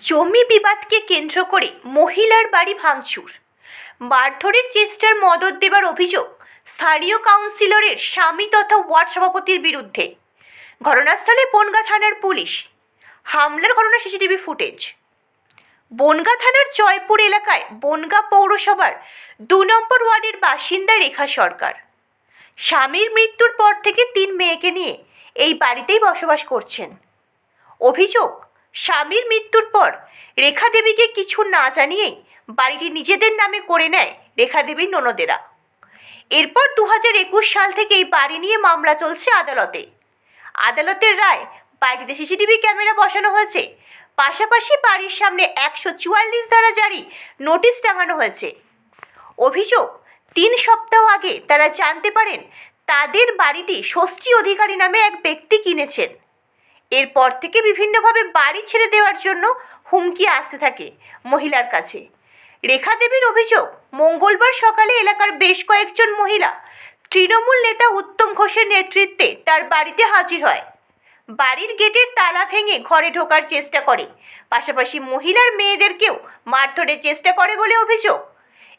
জমি বিবাদকে কেন্দ্র করে মহিলার বাড়ি ভাঙচুর। মারধরের চেষ্টার মদত দেবার অভিযোগ স্থানীয় কাউন্সিলরের স্বামী তথা ওয়ার্ড সভাপতির বিরুদ্ধে। ঘটনাস্থলে বনগা থানার পুলিশ। হামলার ঘটনা সিসিটিভি ফুটেজ। বনগা থানার জয়পুর এলাকায় বনগা পৌরসভার দু নম্বর ওয়ার্ডের বাসিন্দা রেখা সরকার। স্বামীর মৃত্যুর পর থেকে তিন মেয়েকে নিয়ে এই বাড়িতেই বসবাস করছেন। অভিযোগ স্বামীর মৃত্যুর পর রেখা দেবীকে কিছু না জানিয়েই বাড়িটি নিজেদের নামে করে নেয় রেখা দেবীর ননদেরা। এরপর দু হাজার একুশ সাল থেকে এই বাড়ি নিয়ে মামলা চলছে আদালতে। আদালতের রায় বাড়িতে সিসিটিভি ক্যামেরা বসানো হয়েছে। পাশাপাশি বাড়ির সামনে একশো চুয়াল্লিশ দ্বারা জারি নোটিশ টাঙানো হয়েছে। অভিযোগ, তিন সপ্তাহ আগে তারা জানতে পারেন তাদের বাড়িটি ষষ্ঠী অধিকারী নামে এক ব্যক্তি কিনেছেন। এরপর থেকে বিভিন্নভাবে বাড়ি ছেড়ে দেওয়ার জন্য হুমকি আসতে থাকে মহিলার কাছে। রেখা দেবীর অভিযোগ, মঙ্গলবার সকালে এলাকার বেশ কয়েকজন মহিলা তৃণমূল নেতা উত্তম ঘোষের নেতৃত্বে তার বাড়িতে হাজির হয়। বাড়ির গেটের তালা ভেঙে ঘরে ঢোকার চেষ্টা করে। পাশাপাশি মহিলার মেয়েদেরকেও মারধরের চেষ্টা করে বলে অভিযোগ।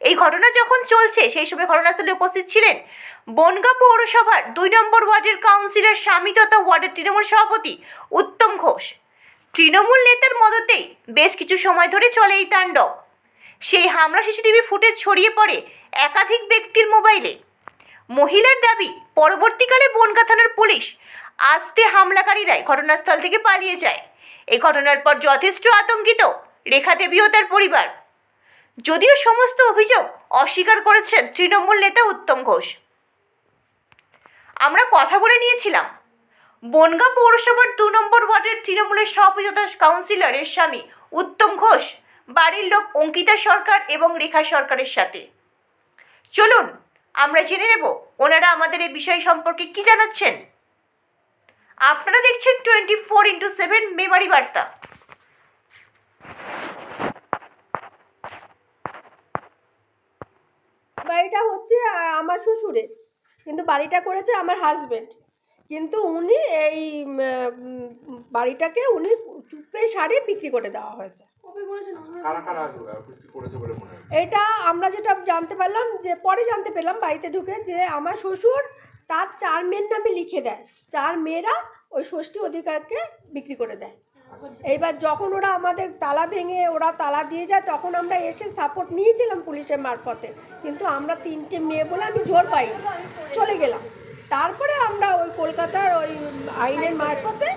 এই ঘটনা যখন চলছে, সেই সময় ঘটনাস্থলে উপস্থিত ছিলেন বনগা পৌরসভার দুই নম্বর ওয়ার্ডের কাউন্সিলর স্বামী তথা ওয়ার্ডের তৃণমূল সভাপতি উত্তম ঘোষ। তৃণমূল নেতার মদতেই বেশ কিছু সময় ধরে চলে এই তাণ্ডব। সেই হামলা সিসিটিভি ফুটেজ ছড়িয়ে পড়ে একাধিক ব্যক্তির মোবাইলে। মহিলার দাবি, পরবর্তীকালে বনগা থানার পুলিশ আসতে হামলাকারীরাই ঘটনাস্থল থেকে পালিয়ে যায়। এই ঘটনার পর যথেষ্ট আতঙ্কিত রেখা দেবী ও তার পরিবার। যদিও সমস্ত অভিযোগ অস্বীকার করেছেন তৃণমূল নেতা উত্তম ঘোষ। আমরা কথা বলে নিয়েছিলাম। বনগা পৌরসভার দু নম্বর ওয়ার্ডের তৃণমূলের তথা কাউন্সিলরের স্বামী উত্তম ঘোষ, বাড়ির লোক অঙ্কিতা সরকার এবং রেখা সরকারের সাথে। চলুন, আমরা জেনে নেব ওনারা আমাদের এই বিষয় সম্পর্কে কি জানাচ্ছেন। আপনারা দেখছেন twenty four into seven Memari বার্তা। বাড়িটা হচ্ছে আমার শ্বশুরের। কিন্তু বাড়িটা করেছে আমার হাজবেন্ড কিন্তু উনি এই বাড়িটাকে উনি চুপে সারে বিক্রি করে দেওয়া হয়েছে। কারা কারা বিক্রি করেছে বলে এটা আমরা যেটা জানতে পারলাম যে পরে জানতে পেলাম বাড়িতে ঢুকে যে আমার শ্বশুর তার চার মেয়ের নামে লিখে দেয়। চার মেয়েরা ওই ষষ্ঠী অধিকারকে বিক্রি করে দেয়। এইবার যখন ওরা আমাদের তালা ভেঙে ওরা তালা দিয়ে যায়, তখন আমরা এসে সাপোর্ট নিয়েছিলাম পুলিশের মারফতে। কিন্তু আমরা তিনটে মেয়ে বলে আমি জোর পাইনি। চলে গেলাম। তারপরে আমরা ওই কলকাতার ওই আইনের মারফতে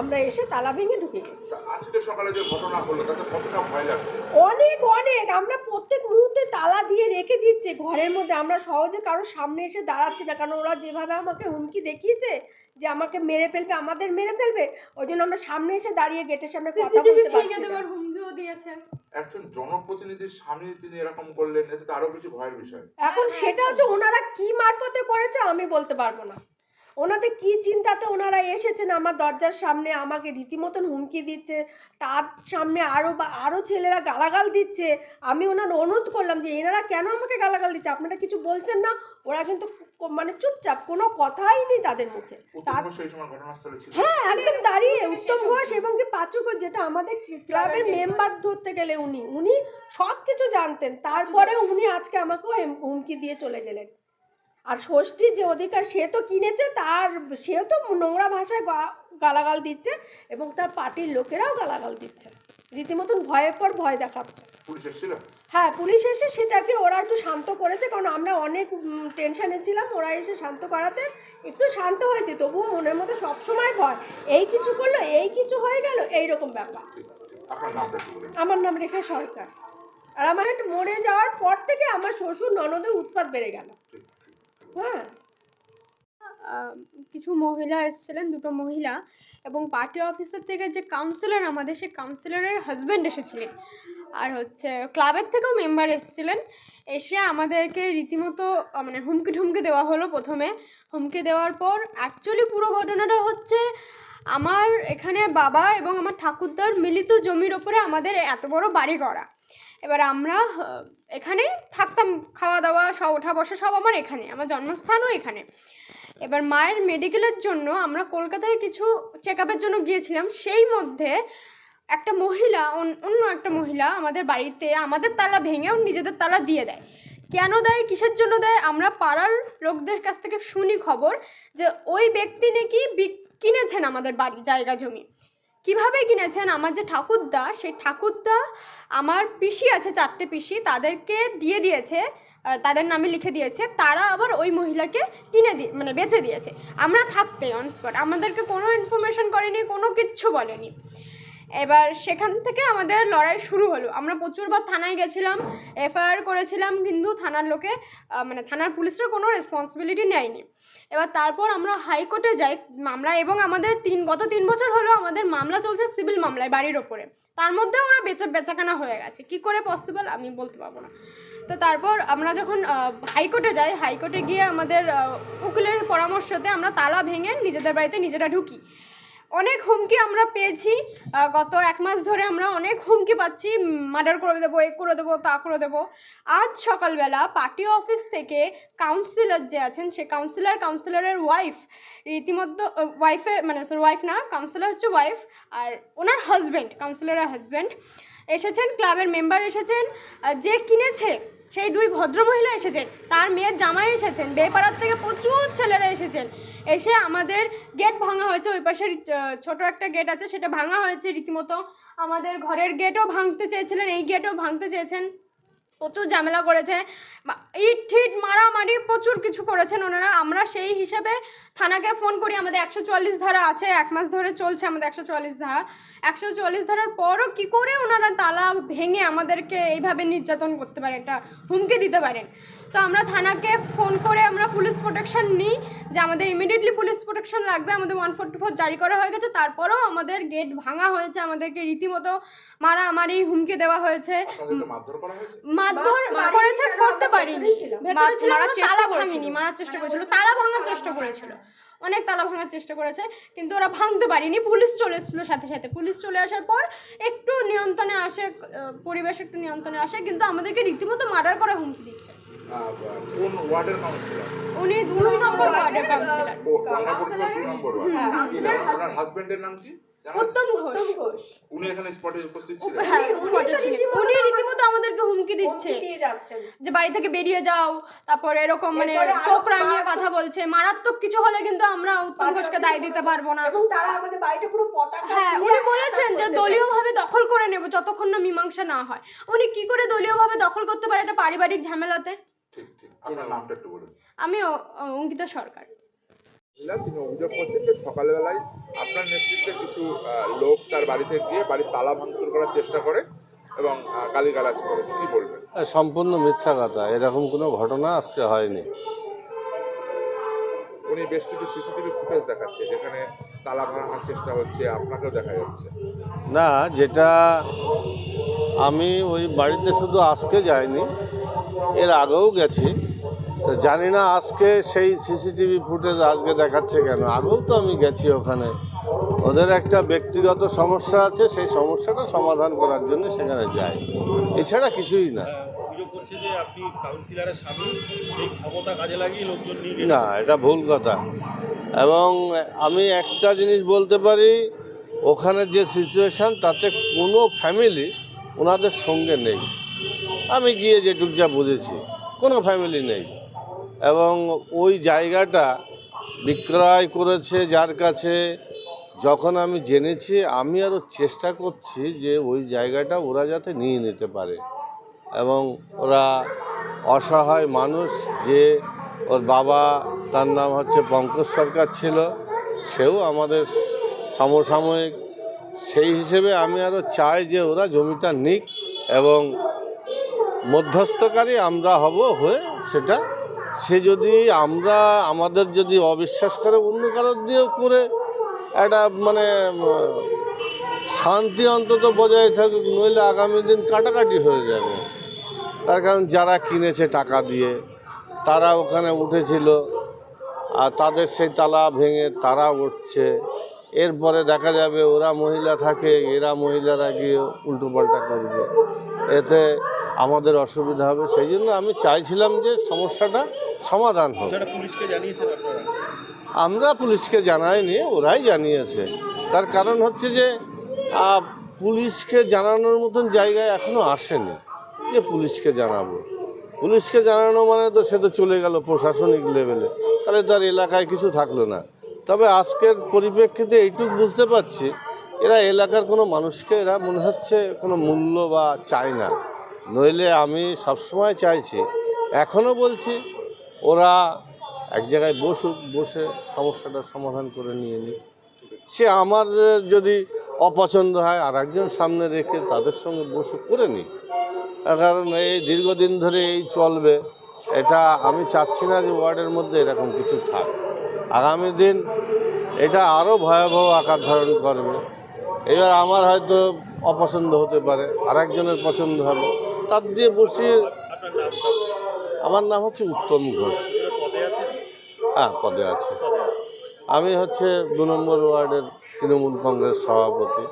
আমরা এসে তালা ভেঙে ঢুকে গেছি। আজকে সকালে যে ঘটনা হলো তাতে কতটা ভয় লাগছে? অনেক অনেক। আমরা প্রত্যেক মুহূর্তে তালা দিয়ে রেখে দিচ্ছি ঘরের মধ্যে। আমরা সহজে কারোর সামনে এসে দাঁড়াচ্ছি না কারণ ওরা যেভাবে আমাকে হুমকি দেখিয়েছে যে আমাকে মেরে ফেলবে আমাদের মেরে ফেলবে ওই জন্য আমরা সামনে এসে দাঁড়িয়ে গেটের সামনে কথা বলতে পারছি না। হুমকিও দিয়েছে একজন জনপ্রতিনিধির স্বামী তিনি এরকম করলেন এতে তো আরও বেশি ভয়ের বিষয়। এখন সেটা হচ্ছে ওনারা কি মারফতে করেছে আমি বলতে পারব না। ওনাদের কি চিন্তাতে ওনারা এসেছেন? আমার দরজার সামনে আমাকে রীতিমতন হুমকি দিচ্ছে। তার সামনে আরও বা আরও ছেলেরা গালাগাল দিচ্ছে। আমি ওনার অনুরোধ করলাম যে এনারা কেন আমাকে গালাগাল দিচ্ছে? আপনারা কিছু বলছেন না? ওরা কিন্তু মানে চুপচাপ কোনো কথাই নেই তাদের মুখে। হ্যাঁ একদম দাঁড়িয়ে উত্তম ঘোষ এবং কি পাঁচু ঘোষ যেটা আমাদের ক্লাবের মেম্বার। ধরতে গেলে উনি উনি সব কিছু জানতেন তারপরেও উনি আজকে আমাকেও হুমকি দিয়ে চলে গেলেন। আর ষষ্ঠীর যে অধিকার সে তো কিনেছে তার সেও তো নোংরা ভাষায় গালাগাল দিচ্ছে এবং তার পার্টির লোকেরাও গালাগাল দিচ্ছে। রীতিমতন ভয়ের পর ভয় দেখাচ্ছে। হ্যাঁ পুলিশ এসে সেটাকে ওরা একটু শান্ত করেছে কারণ আমরা অনেক টেনশনে ছিলাম ওরা এসে শান্ত করাতে। একটু শান্ত হয়েছে তবুও মনের মধ্যে সবসময় ভয়। এই কিছু করল এই কিছু হয়ে গেল এই রকম ব্যাপার আমার নাম রেখে সরকার। আর আমার একটু মরে যাওয়ার পর থেকে আমার শ্বশুর ননদের উৎপাত বেড়ে গেল। হ্যাঁ। কিছু মহিলা এসেছিলেন, দুটো মহিলা এবং পার্টি অফিসার থেকে যে কাউন্সিলর আমাদের, সেই কাউন্সিলরের হাজব্যান্ড এসেছিলেন। আর হচ্ছে ক্লাবের থেকেও মেম্বার এসেছিলেন। এসে আমাদেরকে রীতিমতো মানে হুমকি ঠুমকি দেওয়া হলো প্রথমে। হুমকি দেওয়ার পর অ্যাকচুয়ালি পুরো ঘটনাটা হচ্ছে আমার এখানে বাবা এবং আমার ঠাকুরদার মিলিত জমির ওপরে আমাদের এত বড় বাড়ি করা এবার আমরা এখানেই থাকতাম। খাওয়া দাওয়া সব ওঠা বসা সব আমার এখানে, আমার জন্মস্থানও এখানে। এবার মায়ের মেডিকেলের জন্য আমরা কলকাতায় কিছু চেক আপের জন্য গিয়েছিলাম। সেই মধ্যে একটা মহিলা, অন- অন্য একটা মহিলা আমাদের বাড়িতে, আমাদের তালা ভেঙেও নিজেদের তালা দিয়ে দেয়। কেন দেয়? কিসের জন্য দেয়? আমরা পাড়ার লোকদের কাছ থেকে শুনি খবর যে, ওই ব্যক্তি নাকি কিনেছেন আমাদের বাড়ি জায়গা জমি কীভাবে কিনেছেন? আমার যে ঠাকুরদা, সেই ঠাকুরদা আমার পিসি আছে, চারটে পিসি, তাদেরকে দিয়ে দিয়েছে তাদের নামে লিখে দিয়েছে, তারা আবার ওই মহিলাকে কিনে দিয়ে মানে বেচে দিয়েছে। আমরা থাকতে অন স্পট আমাদেরকে কোনো ইনফরমেশন করেনি, কোনো কিচ্ছু বলেনি। এবার সেখান থেকে আমাদের লড়াই শুরু হলো। আমরা প্রচুরবার থানায় গেছিলাম, এফআইআর করেছিলাম, কিন্তু থানার লোকে মানে থানার পুলিশরা কোনো রেসপন্সিবিলিটি নেয়নি। এবার তারপর আমরা হাইকোর্টে যাই, মামলা এবং আমাদের তিন, গত তিন বছর হলো আমাদের মামলা চলছে সিভিল মামলায়, বাড়ির ওপরে। তার মধ্যে ওরা বেচা, বেচাকেনা হয়ে গেছে। কি করে পসিবল আমি বলতে পারব না। তো তারপর আমরা যখন হাইকোর্টে যাই হাইকোর্টে গিয়ে আমাদের উকিলের পরামর্শতে আমরা তালা ভেঙে নিজেদের বাড়িতে নিজেরা ঢুকি। অনেক হুমকি আমরা পেয়েছি। গত এক মাস ধরে আমরা অনেক হুমকি পাচ্ছি। মার্ডার করে দেবো, এ করে দেবো, তা করে দেবো। আজ সকালবেলা পার্টি অফিস থেকে কাউন্সিলর যে আছেন, সে কাউন্সিলর কাউন্সিলরের ওয়াইফ রীতিমতো ওয়াইফের মানে ওয়াইফ না কাউন্সিলর হচ্ছে ওয়াইফ আর ওনার হাজব্যান্ড কাউন্সিলরের হাজব্যান্ড এসেছেন ক্লাবের মেম্বার এসেছেন। যে কিনেছে, সেই দুই ভদ্রমহিলা এসেছেন, তার মেয়ের জামাই এসেছেন, বেপাড়ার থেকে প্রচুর ছেলেরা এসেছেন। এসে আমাদের গেট ভাঙা হয়েছে। ওই পাশের ছোট একটা গেট আছে, সেটা ভাঙা হয়েছে রীতিমতো। আমাদের ঘরের গেটও ভাঙতে চেয়েছিলেন, এই গেটও ভাঙতে চেয়েছেন। প্রচুর ঝামেলা করেছে। ইট ঠিট মারামারি প্রচুর কিছু করেছেন ওনারা। আমরা সেই হিসেবে থানাকে ফোন করি, আমাদের একশো চুয়াল্লিশ ধারা আছে, এক মাস ধরে চলছে আমাদের একশো চুয়াল্লিশ ধারা। একশো চুয়াল্লিশ ধারার পরও কী করে ওনারা তালা ভেঙে আমাদেরকে এইভাবে নির্যাতন করতে পারেন এটা হুমকি দিতে পারেন? তো আমরা থানাকে ফোন করে আমরা পুলিশ প্রোটেকশন নিই যে আমাদের ইমিডিয়েটলি পুলিশ প্রোটেকশন লাগবে। আমাদের ওয়ান ফোর্টি ফোর জারি করা হয়ে গেছে। তারপরেও আমাদের গেট ভাঙা হয়েছে। আমাদেরকে রীতিমতো মারামারি হুমকি দেওয়া হয়েছে। মারধর করেছে করতে পারিনি। ভেতরে ছিল মারার ওরা চেষ্টা তালা করেছিল। ভাঙেনি মারার চেষ্টা করেছিল। তালা ভাঙার চেষ্টা করেছিল। অনেক তালা ভাঙার চেষ্টা করেছে কিন্তু ওরা ভাঙতে পারিনি। পুলিশ চলে এসেছিল সাথে সাথে। পুলিশ চলে আসার পর একটু নিয়ন্ত্রণে আসে পরিবেশ একটু নিয়ন্ত্রণে আসে কিন্তু আমাদেরকে রীতিমতো মার্ডার করে হুমকি দিচ্ছে। কোন ওয়ার্ডের কাউন্সিলর? উনি দুই নম্বর ওয়ার্ডের কাউন্সিলর। নাম? হাজবেন্ডের নাম কি? উত্তম ঘোষ। উনি এখানে স্পটে উপস্থিত ছিলেন। হ্যাঁ উনি- উনি স্পটে ছিলেন। রীতিমতো উনি রীতিমতো আমাদেরকে হুমকি দিচ্ছে। হুমকি দিয়ে যাচ্ছেন। যে বাড়ি থেকে বেরিয়ে যাও তারপর এরকম মানে চোখ রাঙিয়ে কথা বলছে। মারাত্মক কিছু হলে কিন্তু আমরা উত্তম ঘোষকে দায় দিতে পারব না। এবং তারা আমাদের বাড়িটা পুরো পতাকা হ্যাঁ উনি বলেছেন যে দলীয়ভাবে দখল করে নেব যতক্ষণ না মীমাংসা না হয়। উনি কি করে দলীয়ভাবে দখল করতে পারে এটা পারিবারিক ঝামেলাতে? ঠিক ঠিক। আপনার নামটা একটু বলুন। আমি অঙ্কিতা সরকার। তিনি অভিযোগ করছেন যে সকালবেলায় আপনার নেতৃত্বে কিছু লোক তার বাড়িতে গিয়ে বাড়ির তালা ভাঙচুর করার চেষ্টা করে এবং গালিগালাজ করে। কি বলবেন? সম্পূর্ণ মিথ্যা কথা। এরকম কোনো ঘটনা আজকে হয়নি। উনি বেশ কিছু সিসিটিভি ফুটেজ দেখাচ্ছে যেখানে তালা ভাঙার চেষ্টা হচ্ছে আপনাকেও দেখা যাচ্ছে। না যেটা আমি ওই বাড়িতে শুধু আজকে যাইনি এর আগেও গেছি। তো জানি না আজকে সেই সিসিটিভি ফুটেজ আজকে দেখাচ্ছে কেন? আগেও তো আমি গেছি ওখানে। ওদের একটা ব্যক্তিগত সমস্যা আছে সেই সমস্যাটা সমাধান করার জন্য সেখানে যায় এছাড়া কিছুই না। অভিযোগ করছে যে আপনি কাউন্সিলরের স্বামী সেই ক্ষমতা কাজে লাগিয়ে লোকজন নিয়ে গেছেন না এটা ভুল কথা। এবং আমি একটা জিনিস বলতে পারি ওখানের যে সিচুয়েশান তাতে কোনো ফ্যামিলি ওনাদের সঙ্গে নেই। আমি গিয়ে যেটুক যা বুঝেছি কোনো ফ্যামিলি নেই। এবং ওই জায়গাটা বিক্রয় করেছে যার কাছে যখন আমি জেনেছি, আমি আরও চেষ্টা করছি যে ওই জায়গাটা ওরা যাতে নিয়ে নিতে পারে এবং ওরা অসহায় মানুষ যে ওর বাবা, তার নাম হচ্ছে পঙ্কজ সরকার ছিল, সেও আমাদের সমসাময়িক। সেই হিসেবে আমি আরও চাই যে ওরা জমিটা নিক এবং মধ্যস্থকারী আমরা হব হয়ে সেটা সে যদি আমরা, আমাদের যদি অবিশ্বাস করে অন্য কারোর দিয়েও করে একটা মানে শান্তি অন্তত বজায় থাকুক, নইলে আগামী দিন কাটাকাটি হয়ে যাবে। তার কারণ যারা কিনেছে টাকা দিয়ে, তারা ওখানে উঠেছিল, আর তাদের সেই তালা ভেঙে তারা উঠছে। এরপরে দেখা যাবে ওরা মহিলা থাকে, এরা মহিলারা গিয়ে উল্টোপাল্টা করবে। এতে আমাদের অসুবিধা হবে সেই জন্য আমি চাইছিলাম যে সমস্যাটা সমাধান হোক। আমরা পুলিশকে জানাইনি ওরাই জানিয়েছে। তার কারণ হচ্ছে যে পুলিশকে জানানোর মতন জায়গায় এখনও আসেনি যে পুলিশকে জানাব। পুলিশকে জানানো মানে তো সে তো চলে গেল প্রশাসনিক লেভেলে তাহলে তার এলাকায় কিছু থাকল না। তবে আজকের পরিপ্রেক্ষিতে এইটুকু বুঝতে পারছি এরা এলাকার কোনো মানুষকে এরা মনে হচ্ছে কোনো মূল্য বা চায় না। নইলে আমি সবসময় চাইছি, এখনও বলছি, ওরা এক জায়গায় বসুক, বসে সমস্যাটার সমাধান করে নিয়ে নিক। সে আমার যদি অপছন্দ হয় আর একজন সামনে রেখে তাদের সঙ্গে বসে করে নিই কারণ এই দীর্ঘদিন ধরে এই চলবে, এটা আমি চাচ্ছি না যে ওয়ার্ডের মধ্যে এরকম কিছু থাক। আগামী দিন এটা আরও ভয়াবহ আকার ধারণ করবে। এবার আমার হয়তো অপছন্দ হতে পারে আর একজনের পছন্দ হবে। তার দিয়ে বসি। আমার নাম হচ্ছে উত্তম ঘোষ। হ্যাঁ পদে আছে। আমি হচ্ছে দু নম্বর ওয়ার্ডের তৃণমূল কংগ্রেস সভাপতি।